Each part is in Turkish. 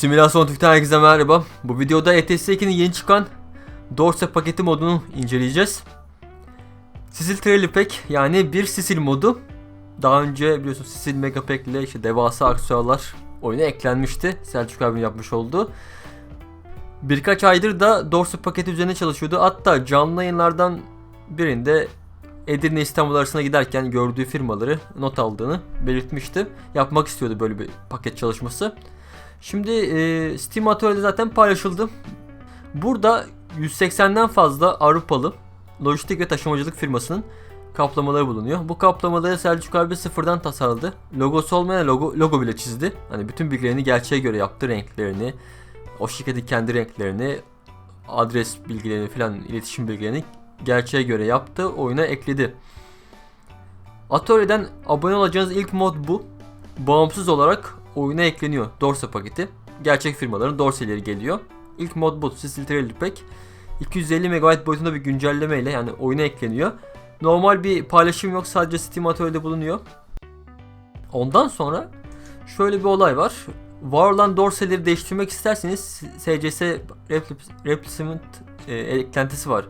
Simülasyon Türk'ten herkese merhaba. Bu videoda ETS 2'nin yeni çıkan Dorse paketi modunu inceleyeceğiz. Sisil Trailer Pack yani bir Sisil modu. Daha önce biliyorsunuz Sisil Mega Pack ile işte devasa aksesuarlar oyuna eklenmişti. Selçuk abinin yapmış olduğu. Birkaç aydır da Dorse paketi üzerine çalışıyordu. Hatta canlı yayınlardan birinde Edirne İstanbul arasına giderken gördüğü firmaları not aldığını belirtmişti. Yapmak istiyordu böyle bir paket çalışması. Şimdi e, Steam Atölye'de zaten paylaşıldı. Burada 180'den fazla Avrupalı lojistik ve taşımacılık firmasının kaplamaları bulunuyor. Bu kaplamaları Selçuk abi sıfırdan tasarladı. Logosu olmayan logo, logo bile çizdi. Hani bütün bilgilerini gerçeğe göre yaptı renklerini. O şirketin kendi renklerini, adres bilgilerini filan iletişim bilgilerini gerçeğe göre yaptı. Oyuna ekledi. Atölyeden abone olacağınız ilk mod bu. Bağımsız olarak oyuna ekleniyor Dorse paketi. Gerçek firmaların Dorse'leri geliyor. İlk mod bu. Sisil Trailer Pack. 250 MB boyutunda bir güncelleme ile yani oyuna ekleniyor. Normal bir paylaşım yok. Sadece Steam Atölye'de bulunuyor. Ondan sonra şöyle bir olay var. Var olan dorseleri değiştirmek isterseniz SCS Replacement e, eklentisi var.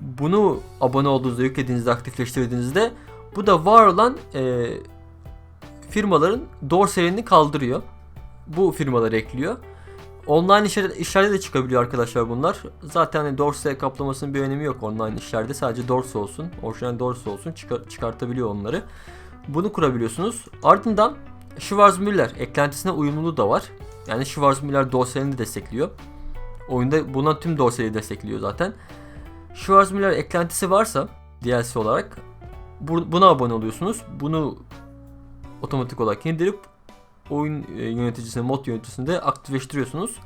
Bunu abone olduğunuzda, yüklediğinizde, aktifleştirdiğinizde bu da var olan e, firmaların dorselerini kaldırıyor. Bu firmaları ekliyor. Online işler, işlerde de çıkabiliyor arkadaşlar bunlar. Zaten hani dorse kaplamasının bir önemi yok online işlerde. Sadece dorse olsun, orijinal dorse olsun çıkar- çıkartabiliyor onları. Bunu kurabiliyorsunuz. Ardından Schwarzmüller eklentisine uyumluluğu da var. Yani Schwarzmüller dorselerini de destekliyor. Oyunda bulunan tüm dorseleri destekliyor zaten. Schwarzmüller eklentisi varsa DLC olarak bu- buna abone oluyorsunuz. Bunu otomatik olarak indirip oyun e, yöneticisine, mod yöneticisinde aktifleştiriyorsunuz.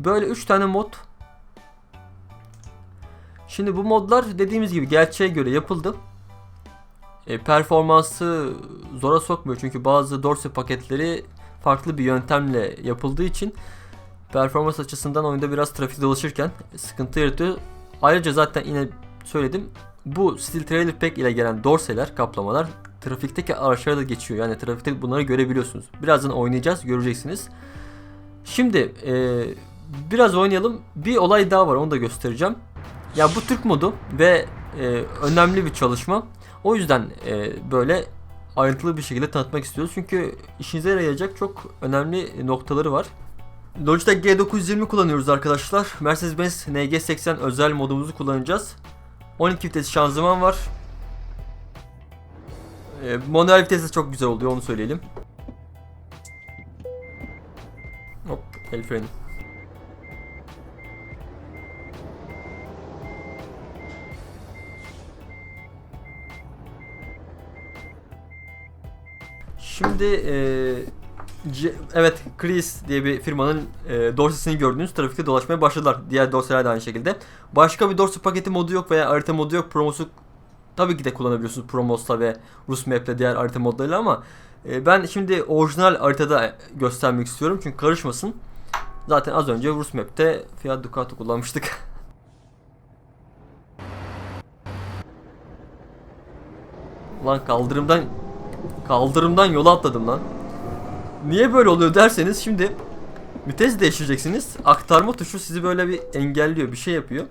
Böyle 3 tane mod. Şimdi bu modlar dediğimiz gibi gerçeğe göre yapıldı. E, performansı zora sokmuyor çünkü bazı dorse paketleri farklı bir yöntemle yapıldığı için performans açısından oyunda biraz trafik dolaşırken sıkıntı yaratıyor. Ayrıca zaten yine söyledim bu Steel Trailer Pack ile gelen dorseler, kaplamalar trafikteki araçlara da geçiyor. Yani trafikte bunları görebiliyorsunuz. Birazdan oynayacağız, göreceksiniz. Şimdi e, biraz oynayalım. Bir olay daha var, onu da göstereceğim. Ya bu Türk modu ve e, önemli bir çalışma. O yüzden e, böyle ayrıntılı bir şekilde tanıtmak istiyoruz. Çünkü işinize yarayacak çok önemli noktaları var. Logitech G920 kullanıyoruz arkadaşlar. Mercedes-Benz NG80 özel modumuzu kullanacağız. 12 vites şanzıman var. E, manuel vites çok güzel oluyor onu söyleyelim. Hop el freni. Şimdi e, evet Chris diye bir firmanın e, dorsesini gördüğünüz trafikte dolaşmaya başladılar. Diğer dorseler de aynı şekilde. Başka bir dorse paketi modu yok veya harita modu yok. Promosu tabii ki de kullanabiliyorsunuz Promos'la ve Rus Map'le diğer harita modlarıyla ama e, ben şimdi orijinal haritada göstermek istiyorum çünkü karışmasın. Zaten az önce Rus Map'te Fiat Ducato kullanmıştık. Lan kaldırımdan kaldırımdan yola atladım lan. Niye böyle oluyor derseniz şimdi vites değiştireceksiniz. Aktarma tuşu sizi böyle bir engelliyor, bir şey yapıyor.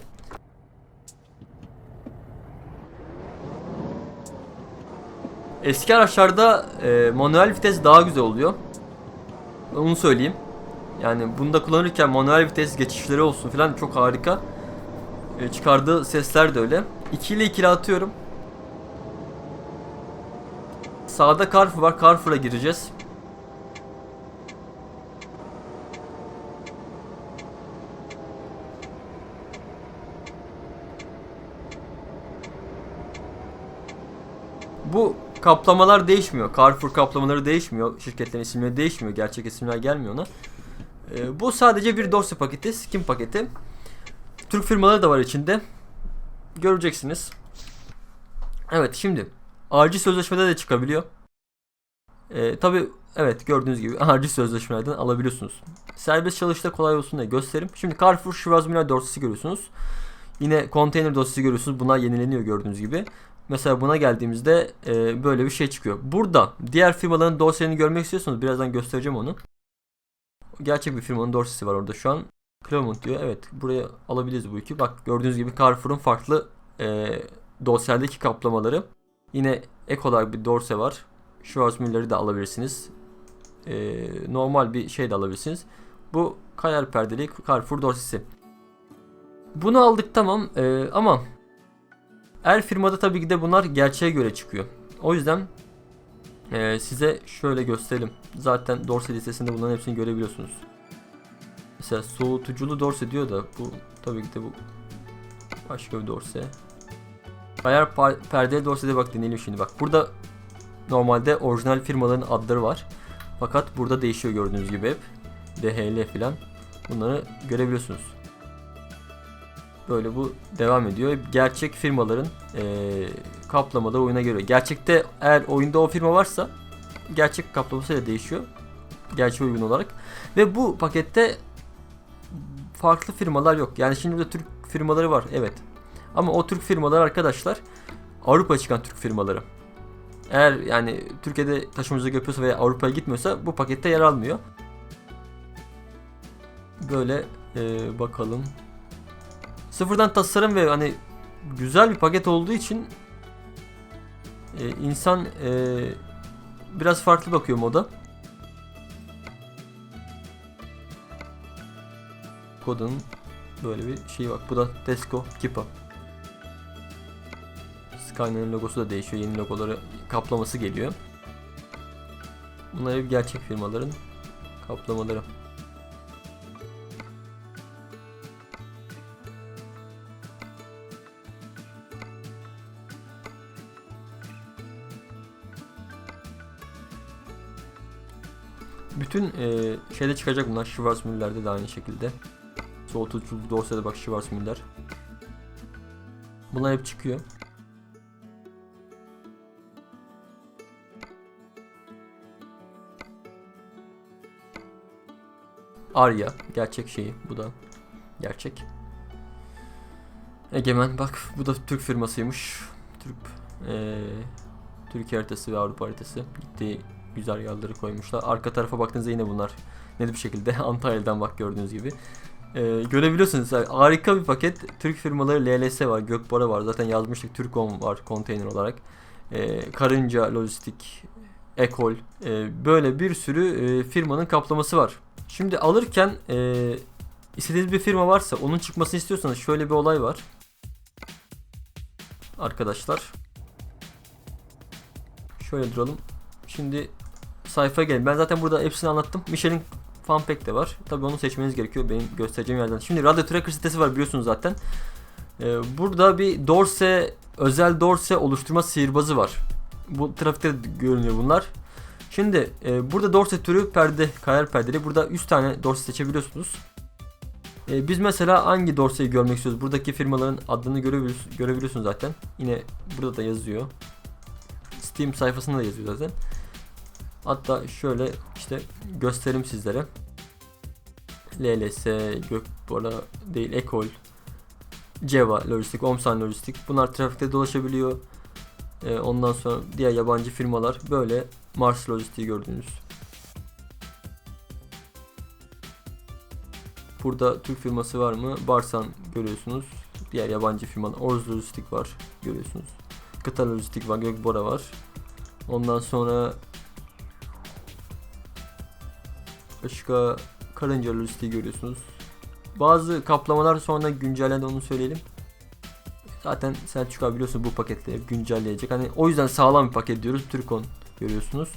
Eski araçlarda e, manuel vites daha güzel oluyor. Onu söyleyeyim. Yani bunda kullanırken manuel vites geçişleri olsun falan çok harika. E, çıkardığı sesler de öyle. 2 ile 2 atıyorum. Sağda Carrefour var. Carrefour'a gireceğiz. Bu kaplamalar değişmiyor. Carrefour kaplamaları değişmiyor. Şirketlerin isimleri değişmiyor. Gerçek isimler gelmiyor ona. Ee, bu sadece bir dosya paketi, skin paketi. Türk firmaları da var içinde. Göreceksiniz. Evet şimdi acil sözleşmede de çıkabiliyor. Ee, Tabi evet gördüğünüz gibi acil sözleşmelerden alabiliyorsunuz. Serbest çalışta kolay olsun diye gösterim. Şimdi Carrefour Schwarzmüller dosyası görüyorsunuz. Yine konteyner dosyası görüyorsunuz. Bunlar yenileniyor gördüğünüz gibi. Mesela buna geldiğimizde e, böyle bir şey çıkıyor. Burada diğer firmaların dosyalarını görmek istiyorsanız birazdan göstereceğim onu. Gerçek bir firmanın dorsesi var orada şu an. Claremont diyor. Evet buraya alabiliriz bu yükü. Bak gördüğünüz gibi Carrefour'un farklı e, dosyeldeki kaplamaları. Yine ek olarak bir dorse var. Schwarzmüller'i de alabilirsiniz. E, normal bir şey de alabilirsiniz. Bu kayar perdeli Carrefour dorsesi. Bunu aldık tamam e, ama her firmada tabii ki de bunlar gerçeğe göre çıkıyor. O yüzden e, size şöyle gösterelim. Zaten dorse listesinde bunların hepsini görebiliyorsunuz. Mesela soğutuculu dorse diyor da bu tabii ki de bu başka bir dorse. Ayar perdeli dorsede bak deneyelim şimdi bak. Burada normalde orijinal firmaların adları var. Fakat burada değişiyor gördüğünüz gibi hep. DHL filan. Bunları görebiliyorsunuz. Böyle bu devam ediyor. Gerçek firmaların eee kaplamada oyuna göre. Gerçekte eğer oyunda o firma varsa gerçek kaplaması da değişiyor. Gerçeğe uygun olarak. Ve bu pakette farklı firmalar yok. Yani şimdi burada Türk firmaları var evet. Ama o Türk firmaları arkadaşlar Avrupa çıkan Türk firmaları. Eğer yani Türkiye'de taşımacılık yapıyorsa veya Avrupa'ya gitmiyorsa bu pakette yer almıyor. Böyle e, bakalım. Sıfırdan tasarım ve hani güzel bir paket olduğu için e, insan e, biraz farklı bakıyor moda. Koda'nın böyle bir şeyi bak. Bu da Tesco Kipa. Skyline'ın logosu da değişiyor. Yeni logoları kaplaması geliyor. Bunlar hep gerçek firmaların kaplamaları. Bütün e, şeyde çıkacak bunlar. Schwarzmüller'de de aynı şekilde. Soğutuculu dorsada bak Schwarzmüller. Bunlar hep çıkıyor. Arya gerçek şeyi bu da gerçek. Egemen bak bu da Türk firmasıymış. Türk eee Türkiye haritası ve Avrupa haritası. Gittiği güzergahları koymuşlar. Arka tarafa baktığınızda yine bunlar net bir şekilde Antalya'dan bak gördüğünüz gibi. Ee, görebiliyorsunuz. Harika bir paket. Türk firmaları LLS var, Gökbora var. Zaten yazmıştık. Türkom var konteyner olarak. Ee, Karınca Lojistik, Ekol. Ee, böyle bir sürü e, firmanın kaplaması var. Şimdi alırken e, istediğiniz bir firma varsa onun çıkmasını istiyorsanız şöyle bir olay var. Arkadaşlar. Şöyle duralım. Şimdi sayfaya gelin. Ben zaten burada hepsini anlattım. Michelin fan de var. Tabii onu seçmeniz gerekiyor benim göstereceğim yerden. Şimdi Radyo Tracker sitesi var biliyorsunuz zaten. Ee, burada bir dorse, özel dorse oluşturma sihirbazı var. Bu trafikte görünüyor bunlar. Şimdi e, burada dorse türü perde, kayar perdeli. Burada 100 tane dorse seçebiliyorsunuz. E, biz mesela hangi dorseyi görmek istiyoruz? Buradaki firmaların adını görebiliyorsunuz zaten. Yine burada da yazıyor. Steam sayfasında da yazıyor zaten. Hatta şöyle işte göstereyim sizlere. LLS, Gökbora değil, Ekol, Ceva Lojistik, Omsan Lojistik. Bunlar trafikte dolaşabiliyor. Ee, ondan sonra diğer yabancı firmalar böyle Mars Lojistik'i gördünüz. Burada Türk firması var mı? Barsan görüyorsunuz. Diğer yabancı firmalar Orz Lojistik var görüyorsunuz. Kıta Lojistik var, Gökbora var. Ondan sonra başka karınca lojistiği görüyorsunuz. Bazı kaplamalar sonra güncellendi onu söyleyelim. Zaten Selçuk abi biliyorsun bu paketleri güncelleyecek. Hani o yüzden sağlam bir paket diyoruz. Türkon görüyorsunuz.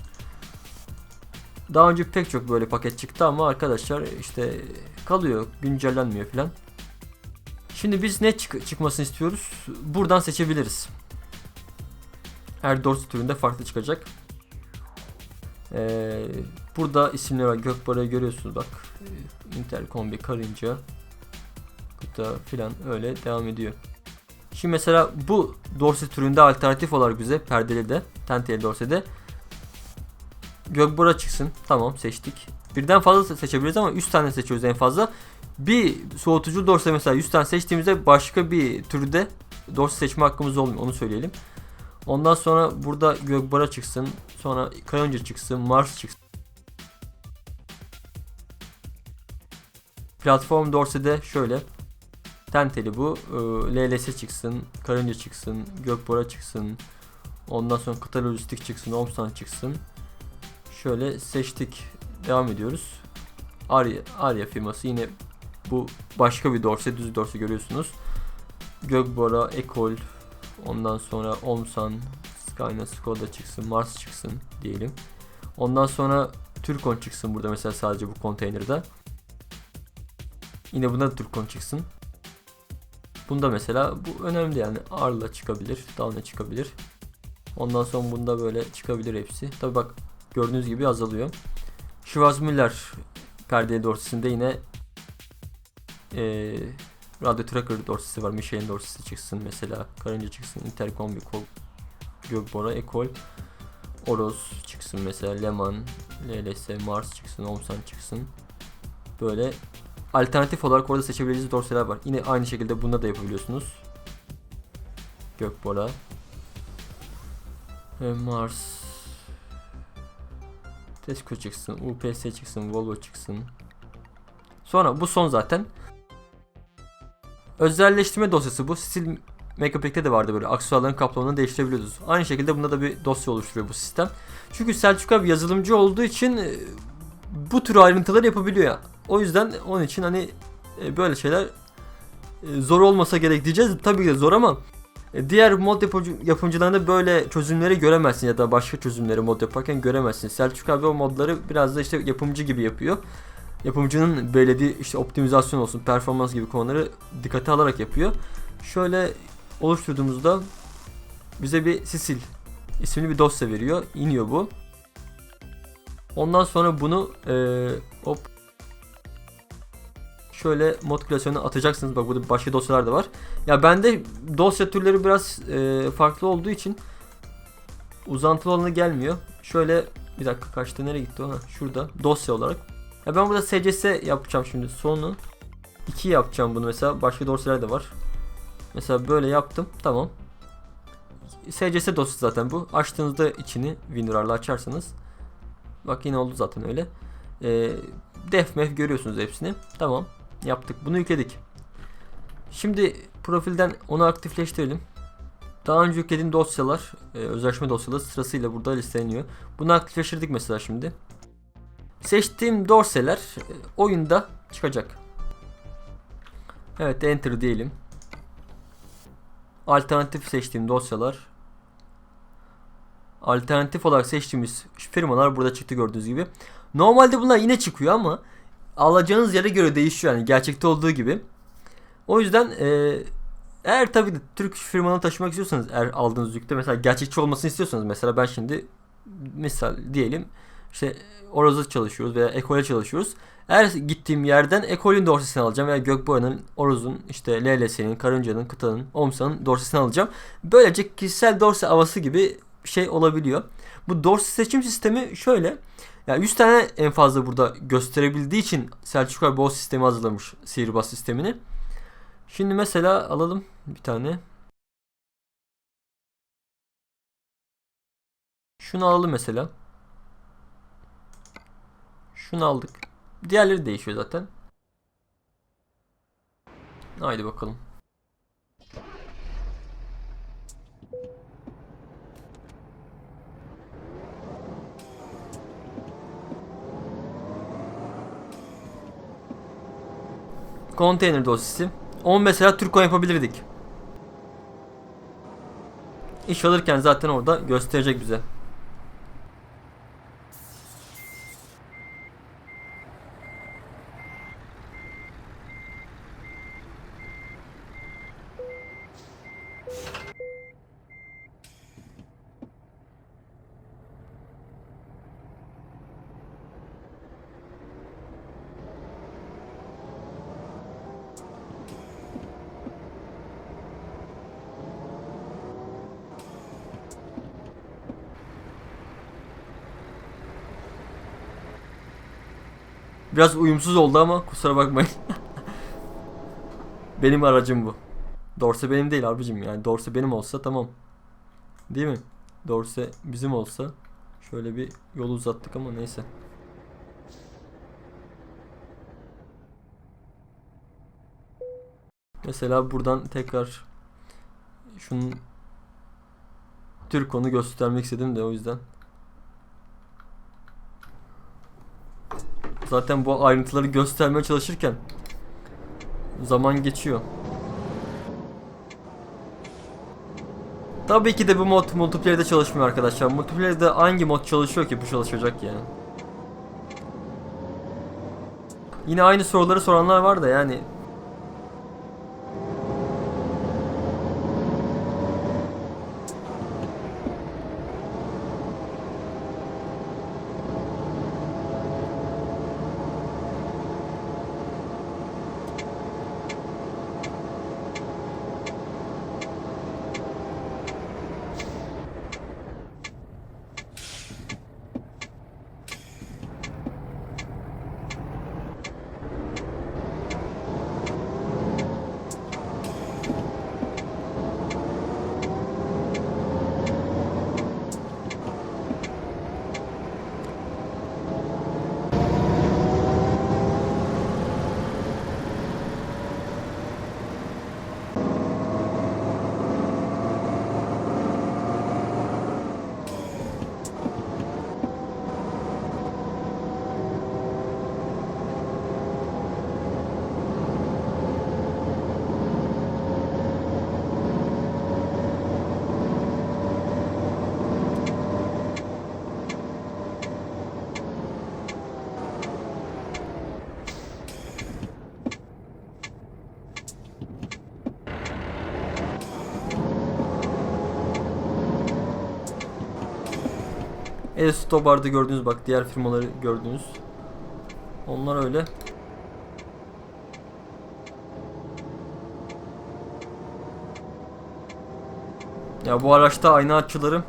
Daha önce pek çok böyle paket çıktı ama arkadaşlar işte kalıyor, güncellenmiyor filan. Şimdi biz ne çık- çıkmasını istiyoruz? Buradan seçebiliriz. Her dorsi türünde farklı çıkacak. Ee, burada isimler var. Gökbara'yı görüyorsunuz bak. Ee, Intercombi, Karınca, Kıta filan öyle devam ediyor. Şimdi mesela bu dorse türünde alternatif olarak bize perdeli de, tenteli dorsede Gökbora çıksın. Tamam seçtik. Birden fazla seçebiliriz ama 100 tane seçiyoruz en fazla. Bir soğutucu dorse mesela 100 tane seçtiğimizde başka bir türde dorse seçme hakkımız olmuyor. Onu söyleyelim. Ondan sonra burada Gökbara çıksın. Sonra Karınca çıksın. Mars çıksın. Platform Dorse'de şöyle. Tenteli bu. Ee, LLS çıksın. Karınca çıksın. Gökbora çıksın. Ondan sonra kıta çıksın. Omsan çıksın. Şöyle seçtik. Devam ediyoruz. Arya, Arya firması yine bu başka bir dorse. Düz dorse görüyorsunuz. Gökbora, Ekol. Ondan sonra Omsan, Skyna, Skoda çıksın. Mars çıksın diyelim. Ondan sonra Türkon çıksın burada mesela sadece bu konteynerde. Yine bunda da Türkon çıksın. Bunda mesela bu önemli yani Arla çıkabilir, Dalne çıkabilir. Ondan sonra bunda böyle çıkabilir hepsi. Tabi bak gördüğünüz gibi azalıyor. Schwarzmüller perdeli dorsesinde yine eee Radyo Tracker dorsesi var. Michelin dorsesi çıksın mesela. Karınca çıksın. Intercom bir kol. Gökbora, Ekol. Oros çıksın mesela. Leman, LLS, Mars çıksın. Omsan çıksın. Böyle alternatif olarak orada seçebileceğiniz dorseler var. Yine aynı şekilde bunda da yapabiliyorsunuz. Gökbora. E, Mars. Tesco çıksın. UPS çıksın. Volvo çıksın. Sonra bu son zaten. Özelleştirme dosyası bu. Stil Megapack'te de vardı böyle aksesuarların kaplamını değiştirebiliyoruz. Aynı şekilde bunda da bir dosya oluşturuyor bu sistem. Çünkü Selçuk abi yazılımcı olduğu için e, bu tür ayrıntıları yapabiliyor ya. O yüzden onun için hani e, böyle şeyler e, zor olmasa gerek diyeceğiz. Tabii ki de zor ama diğer mod yapımcılarında böyle çözümleri göremezsin ya da başka çözümleri mod yaparken göremezsin. Selçuk abi o modları biraz da işte yapımcı gibi yapıyor. Yapımcının belirlediği işte optimizasyon olsun, performans gibi konuları dikkate alarak yapıyor. Şöyle oluşturduğumuzda bize bir Sisil isimli bir dosya veriyor. İniyor bu. Ondan sonra bunu eee hop şöyle mod klasörüne atacaksınız. Bak burada başka dosyalar da var. Ya bende dosya türleri biraz eee, farklı olduğu için uzantılı olanı gelmiyor. Şöyle bir dakika kaçta nereye gitti o? Ha, şurada dosya olarak. Ya ben burada SCS yapacağım şimdi. Sonu 2 yapacağım bunu mesela. Başka dosyalar da var. Mesela böyle yaptım. Tamam. SCS dosyası zaten bu. Açtığınızda içini WinRAR'la açarsanız Bak yine oldu zaten öyle. Ee, def mef görüyorsunuz hepsini. Tamam. Yaptık. Bunu yükledik. Şimdi profilden onu aktifleştirelim. Daha önce yüklediğim dosyalar, e, özleşme dosyaları sırasıyla burada listeleniyor. Bunu aktifleştirdik mesela şimdi. Seçtiğim dorseler e, oyunda çıkacak. Evet enter diyelim. Alternatif seçtiğim dosyalar alternatif olarak seçtiğimiz firmalar burada çıktı gördüğünüz gibi. Normalde bunlar yine çıkıyor ama alacağınız yere göre değişiyor yani gerçekte olduğu gibi. O yüzden e, eğer tabii Türk firmanı taşımak istiyorsanız eğer aldığınız yükte mesela gerçekçi olmasını istiyorsanız mesela ben şimdi misal diyelim işte Oroz'da çalışıyoruz veya Ekol'e çalışıyoruz. Eğer gittiğim yerden Ekol'ün dorsesini alacağım veya Gökboğa'nın, Oroz'un, işte LLS'nin, Karınca'nın, Kıta'nın, Omsa'nın dorsesini alacağım. Böylece kişisel dorse havası gibi şey olabiliyor. Bu dorsi seçim sistemi şöyle. Yani 100 tane en fazla burada gösterebildiği için Selçuk abi o sistemi hazırlamış. Sihirbaz sistemini. Şimdi mesela alalım bir tane. Şunu alalım mesela. Şunu aldık. Diğerleri değişiyor zaten. Haydi bakalım. Konteyner dosyası. 10 mesela Türkon yapabilirdik. İş alırken zaten orada gösterecek bize. Biraz uyumsuz oldu ama kusura bakmayın. benim aracım bu. Dorse benim değil abicim yani Dorse benim olsa tamam. Değil mi? Dorse bizim olsa şöyle bir yol uzattık ama neyse. Mesela buradan tekrar şunun Türk onu göstermek istedim de o yüzden. Zaten bu ayrıntıları göstermeye çalışırken zaman geçiyor. Tabii ki de bu mod multiplayer'de çalışmıyor arkadaşlar. Multiplayer'de hangi mod çalışıyor ki bu çalışacak yani? Yine aynı soruları soranlar var da yani E-Stobar'da gördüğünüz bak diğer firmaları gördünüz. Onlar öyle. Ya bu araçta ayna açıları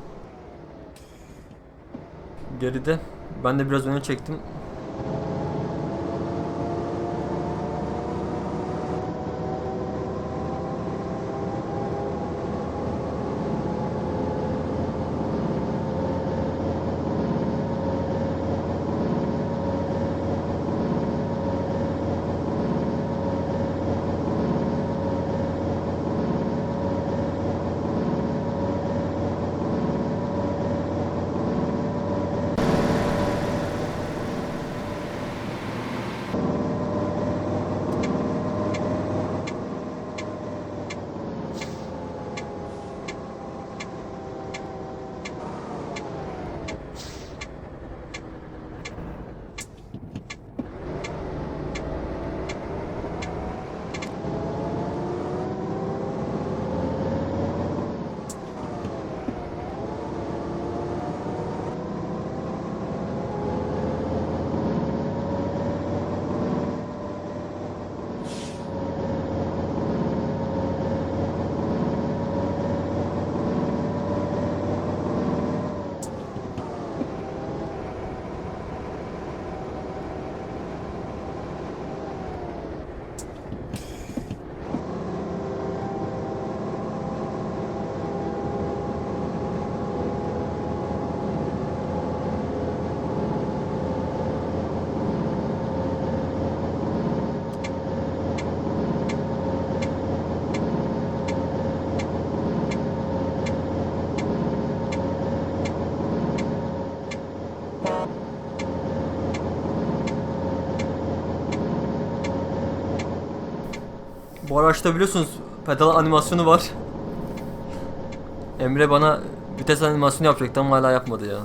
geride. Ben de biraz öne çektim. Bu araçta biliyorsunuz pedal animasyonu var. Emre bana vites animasyonu yapacaktı ama hala yapmadı ya.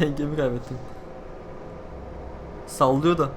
Dengemi kaybettim. Sallıyor da.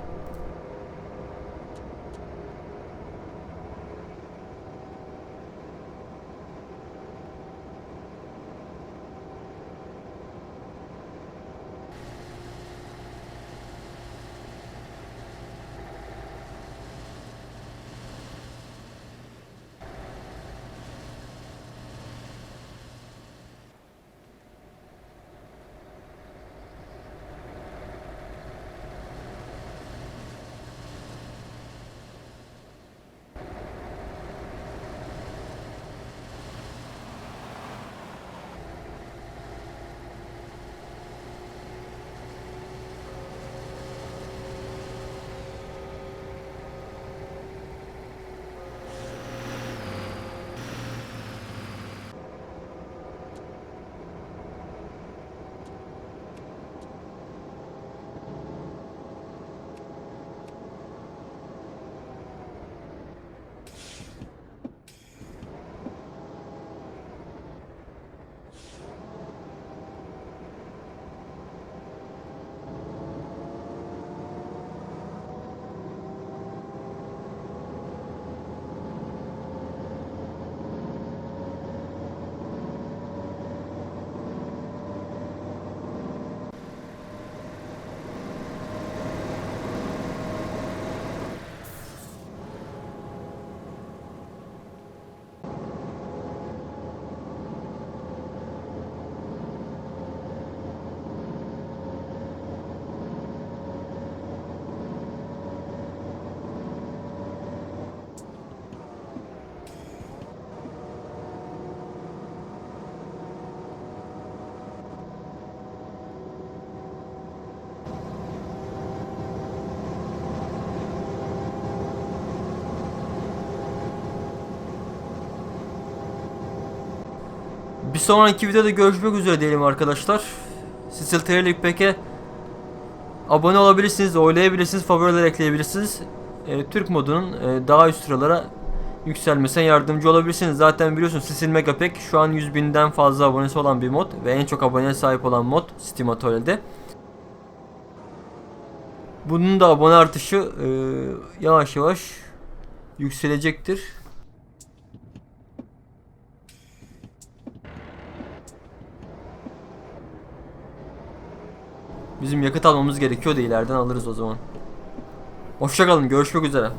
Sonraki videoda görüşmek üzere diyelim arkadaşlar. Cecil Trailer Pack'e abone olabilirsiniz, oylayabilirsiniz, favoriler ekleyebilirsiniz. Ee, Türk modunun e, daha üst sıralara yükselmesine yardımcı olabilirsiniz. Zaten biliyorsunuz Cecil Megapack şu an 100 binden fazla abonesi olan bir mod ve en çok aboneye sahip olan mod Steam Atoll'de. Bunun da abone artışı e, yavaş yavaş yükselecektir. Bizim yakıt almamız gerekiyor da ileriden alırız o zaman. Hoşçakalın görüşmek üzere.